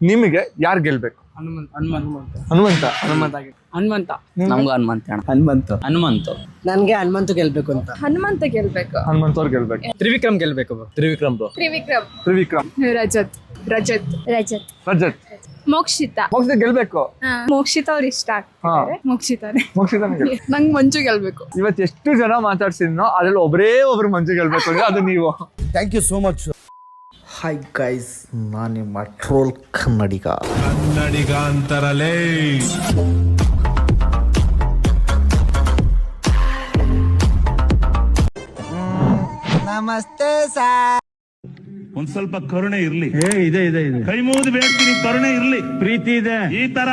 ನಿಮಗೆ ಯಾರು ಗೆಲ್ಬೇಕು? ಹನುಮಂತ ಹನುಮಂತ. ಹನುಮಂತ. ಹನುಮಂತ ಆಗಿ. ಹನುಮಂತ. ನಮ್ಗೂ? ಹನುಮಂತ ಹನುಮಂತ. ಹನುಮಂತ. ನನ್ಗೆ ಹನುಮಂತ ಗೆಲ್ಬೇಕು ಅಂತ. ಹನುಮಂತ ಗೆಲ್ಬೇಕು. ಹನುಮಂತ ಅವ್ರು ಗೆಲ್ಬೇಕು. ತ್ರಿವಿಕ್ರಮ್ ಗೆಲ್ಬೇಕು ತ್ರಿವಿಕ್ರಮ್ ಬ್ರೋ. ತ್ರಿವಿಕ್ರಮ್. ತ್ರಿವಿಕ್ರಮ್. ರಜತ್. ರಜತ್. ರಜತ್. ರಜತ್. ಮೋಕ್ಷಿತ. ಮೋಕ್ಷಿತ ಗೆಲ್ಬೇಕು? ಮೋಕ್ಷಿತ ಅವ್ರು ಇಷ್ಟ ಆಗ್ತಾರೆ ಮೋಕ್ಷಿತಾನೆ ಮೋಕ್ಷಿತಾನೆ ಗೆಲ್ ನಂಗೆ ಮಂಜು ಗೆಲ್ಬೇಕು. ಇವತ್ತು ಎಷ್ಟು ಜನ ಮಾತಾಡ್ಸಿದ್ನೋ ಅದ್ರಲ್ಲಿ ಒಬ್ಬರೇ ಒಬ್ರು ಮಂಜು ಗೆಲ್ಬೇಕು ಅಂದ್ರೆ ಅದು ನೀವು. Thank you so much hi guys ನಾನು ನಿಮ್ಮ ಟ್ರೋಲ್ ಕನ್ನಡಿಗ. ಕನ್ನಡಿಗ ಅಂತಾರಲೇ. ಒಂದ್ ಸ್ವಲ್ಪ ಕರುಣೆ ಇರ್ಲಿ. ಇದೆ ಇದೆ ಇದೆ. ಕೈ ಮುಗಿದು ಬೇಡ್ತೀನಿ ಕರುಣೆ ಇರ್ಲಿ. ಪ್ರೀತಿ ಇದೆ. ಈ ತರ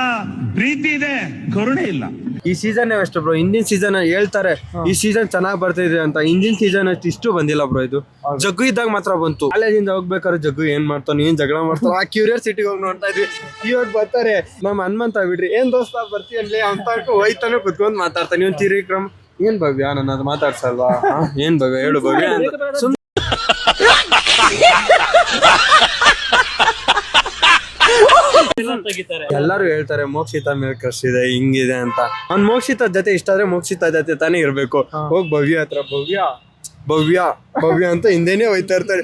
ಪ್ರೀತಿ ಇದೆ ಕರುಣೆ ಇಲ್ಲ. ಈ ಸೀಸನ್ ಅಷ್ಟು ಬ್ರೋ ಹಿಂದಿನ ಸೀಸನ್ ಹೇಳ್ತಾರೆ ಈ ಸೀಸನ್ ಚೆನ್ನಾಗ್ ಬರ್ತಿದೆ ಅಂತ. ಹಿಂದಿನ ಸೀಸನ್ ಅಷ್ಟು ಇಷ್ಟು ಬಂದಿಲ್ಲ ಬ್ರೋ ಇದು. ಜಗ್ಗು ಇದ್ದಾಗ ಮಾತ್ರ ಬಂತು. ಕಾಲೇಜಿಂದ ಹೋಗ್ಬೇಕಾದ್ರೆ ಜಗ್ಗು ಏನ್ ಮಾಡ್ತಾನೆ ಏನ್ ಜಗಳ ಮಾಡ್ತಾನೆ ಆ ಕ್ಯೂರಿಯಾಸಿಟಿ ಹೋಗಿ ನೋಡ್ತಾ ಇದ್ವಿ. ಇವಾಗ ಬರ್ತಾರೆ ನಮ್ಮ ಹನುಮಂತ ಬಿಡ್ರಿ. ಏನ್ ದೋಸ್ತ ಬರ್ತೀಯನ್ಲಿ? ಅಂತ ಹೋಯ್ತಾನೆ ಕುತ್ಕೊಂಡ್ ಮಾತಾಡ್ತಾನೆ. ಇವ್ನ್ ತಿರಿಕ್ರಮ್ ಏನ್ ಭವ್ಯ? ನನ್ನ ಅದು ಮಾತಾಡ್ಸಲ್ವಾ? ಏನ್ ಭವ್ಯ? ಹೇಳು ಭವ್ಯ. ಅಂತ. ಎಲ್ಲರೂ ಹೇಳ್ತಾರೆ ಮೋಕ್ಷಿತ ಮೇಲೆ ಕ್ರಶ್ ಇದೆ ಹಿಂಗಿದೆ ಅಂತ. ಅವ್ನ್ ಮೋಕ್ಷಿತ ಜೊತೆ ಇಷ್ಟ ಆದ್ರೆ ಮೋಕ್ಷಿತ ಜೊತೆ ತಾನೇ ಇರ್ಬೇಕು. ಹೋಗ್ ಭವ್ಯ ಹತ್ರ ಭವ್ಯ ಭವ್ಯ ಭವ್ಯ ಅಂತ ಹಿಂದೆನೆ ಹೋಯ್ತಾ ಇರ್ತಾರೆ.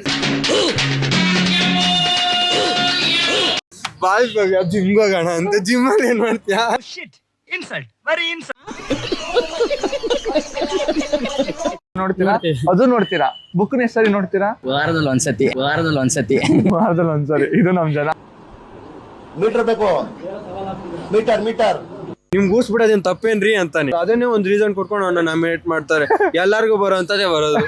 ಬಾಯ್ ಭವ್ಯ ಜಿಮ್ ಹೋಗೋಣ ಅಂತ. ಜಿಮ್ ಅಲ್ಲಿ ಏನ್ ಮಾಡ್ತೀಯಾ? ನೋಡ್ತೀರಾ? ಅದು ನೋಡ್ತೀರಾ? ಬುಕ್ ಸರಿ ನೋಡ್ತೀರಾ? ವಾರದಲ್ಲಿ ಒಂದ್ಸತಿ ವಾರದಲ್ಲಿ ಒಂದ್ಸತಿ. ವಾರದಲ್ಲಿ ಒಂದ್ಸರಿ. ಇದು ನಮ್ ಜನ. ಮೀಟರ್ ಬೇಕು. Meter meter. ನಿಮ್ಗೆ ಊಸ್ ಬಿಡೋದೇನ್ ತಪ್ಪೇನ್ರಿ ಅಂತಾನೆ. ಅದನ್ನೇ ಒಂದ್ ರೀಸನ್ ಕೊಟ್ಕೊಂಡು ಅವ್ನ ನಾಮಿನೇಟ್ ಮಾಡ್ತಾರೆ. ಎಲ್ಲಾರ್ಗೂ ಬರೋ ಅಂತದೇ ಬರೋದು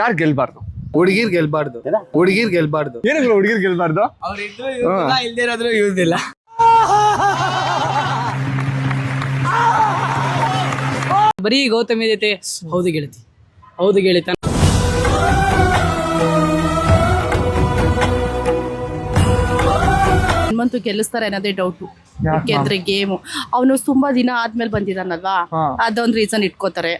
ಯಾರ್ ಗೆಲ್ಬಾರ್ದು? ಹುಡುಗಿರ್ ಗೆಲ್ಬಾರ್ದು. ಹುಡುಗಿರ್ ಗೆಲ್ಬಾರ್ದು. ಏನಕ್ಕೆ ಹುಡುಗಿರ್ ಗೆಲ್ಬಾರ್ದು? ಇಲ್ದೇ ಇರೋದ್ರು ಯೂಸ್ ಇಲ್ಲ ಬರೀ ಗೌತಮಿ ಜೊತೆ ಹೌದು ಗೆಳತಿ. ಹೌದು ಗೆಳತಿ ಹನುಮಂತು ಗೆಲ್ಲಿಸ್ತಾರೆ ಅನ್ನೋದೇ ಡೌಟು ಯಾಕೆಂದ್ರೆ ಗೇಮು ಅವನು ತುಂಬಾ ದಿನ ಆದ್ಮೇಲೆ ಬಂದಿದಾನಲ್ವಾ ಅದೊಂದು ರೀಸನ್ ಇಟ್ಕೋತಾರೆ.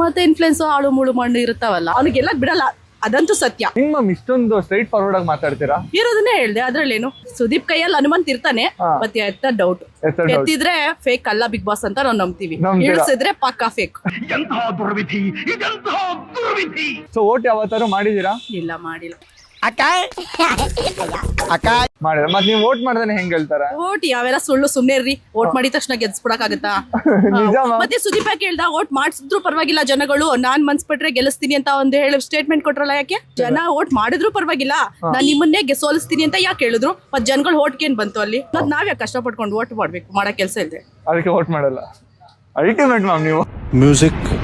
ಮತ್ತೆ ಇನ್ಫ್ಲೂಯೆನ್ಸ್ ಆಳು ಮುಳು ಮಣ್ಣು ಇರ್ತಾವಲ್ಲ ಅವನಿಗೆಲ್ಲ ಬಿಡಲ್ಲ. ಅದಂತೂ ಸತ್ಯ. ನಿಮ್ಮ ಇಷ್ಟೊಂದು ಸ್ಟ್ರೈಟ್ ಫಾರ್ವರ್ಡ್ ಆಗಿ ಮಾತಾಡ್ತೀರಾ? ಇರೋದನ್ನೇ ಹೇಳ್ದೆ ಅದ್ರಲ್ಲೇನು? ಸುದೀಪ್ ಕೈಯಲ್ಲಿ ಹನುಮಂತ್ ಇರ್ತಾನೆ ಮತ್ತೆ ಎತ್ತ ಡೌಟ್ ಎತ್ತ ಎತ್ತಿದ್ರೆ ಫೇಕ್ ಅಲ್ಲ ಬಿಗ್ ಬಾಸ್ ಅಂತ ನಾವು ನಂಬ್ತೀವಿ? ಇಳಿಸಿದ್ರೆ ಪಕ್ಕಾ ಫೇಕ್ ಸೊ ಓಟ್ ಯಾವತ್ತಾರು ಮಾಡಿದೀರಾ ಇಲ್ಲ ಮಾಡಿಲ್ಲ. ಮಾಡಿದ್ರ ಮತ್ ನೀವು ವೋಟ್ ಮಾಡ್ದಾನೆ ಹೆಂಗ್ ಹೇಳ್ತಾರೆ? ಓಟ್ ಯಾವೆಲ್ಲ ಸುಳ್ಳು ಸುಮ್ನೆ ಇರ್ರಿ. ಓಟ್ ಮಾಡಿದ ತಕ್ಷಣ ಗೆಲ್ಸ್ಬಿಡಕ್ಕಾಗತ್ತಾ ನಿಜ ಮತ್ತೆ ಸುದೀಪ ಕೇಳ್ದ ಓಟ್ ಮಾಡಿಸಿದ್ರು ಪರವಾಗಿಲ್ಲ ಜನಗಳು. ನಾನ್ ಮನ್ಸ್ಬಿಟ್ರೆ ಗೆಲ್ಲಿಸ್ತೀನಿ ಅಂತ ಒಂದು ಹೇಳಿ ಸ್ಟೇಟ್ಮೆಂಟ್ ಕೊಟ್ರಲ್ಲ ಯಾಕೆ? ಜನ ಓಟ್ ಮಾಡಿದ್ರು ಪರವಾಗಿಲ್ಲ. ನಾನ್ ನಿಮ್ಮನ್ನೇ ಗೆ- ಸೋಲಿಸ್ತೀನಿ ಅಂತ ಯಾಕೆ ಹೇಳಿದ್ರು? ಮತ್ ಜನಗಳು ಓಟ್ಗೆ ಏನ್ ಬಂತು ಅಲ್ಲಿ? ಮತ್ ನಾವ್ ಯಾಕೆ ಕಷ್ಟಪಟ್ಕೊಂಡು ಓಟ್ ಮಾಡ್ಬೇಕು? ಮಾಡೋ ಕೆಲಸ ಇಲ್ದೆ. ಅದಕ್ಕೆ ವೋಟ್ ಮಾಡಲ್ಲ. ಅಲ್ಟಿಮೇಟ್ ಮ್ಯಾಮ್ ನೀವು. ಮ್ಯೂಸಿಕ್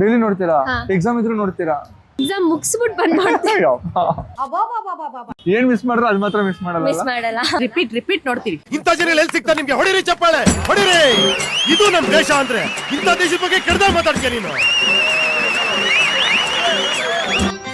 ಡೈಲಿ ನೋಡ್ತೀರಾ? ಎಕ್ಸಾಮ್ ಇದ್ರು ನೋಡ್ತೀರಾ? ಎಕ್ಸಾಮ್ ಮುಗಿಸ್ಬಿಟ್ಟು ಬಂದ್ ಮಾಡ್ತೀವಿ. ಏನ್ ಮಿಸ್ ಮಾಡ್ರ ಅದ್ ಮಾತ್ರ ಮಿಸ್ ಮಾಡಲ್ಲ ಮಿಸ್ ಮಾಡಲ್ಲ. ರಿಪೀಟ್ ರಿಪೀಟ್ ನೋಡ್ತೀವಿ ಇಂಥ ಜನ ಎಲ್ಲಿ ಸಿಗ್ತಾ ನಿಮ್ಗೆ? ಹೊಡಿರಿ ಚಪ್ಪಾಳೆ ಹೊಡಿರಿ. ಇದು ನಮ್ ದೇಶ ಅಂದ್ರೆ. ಇಂಥ ದೇಶದ ಬಗ್ಗೆ ಕೆಡ್ದ ಮಾತಾಡ್ತೀಯ ನೀನು?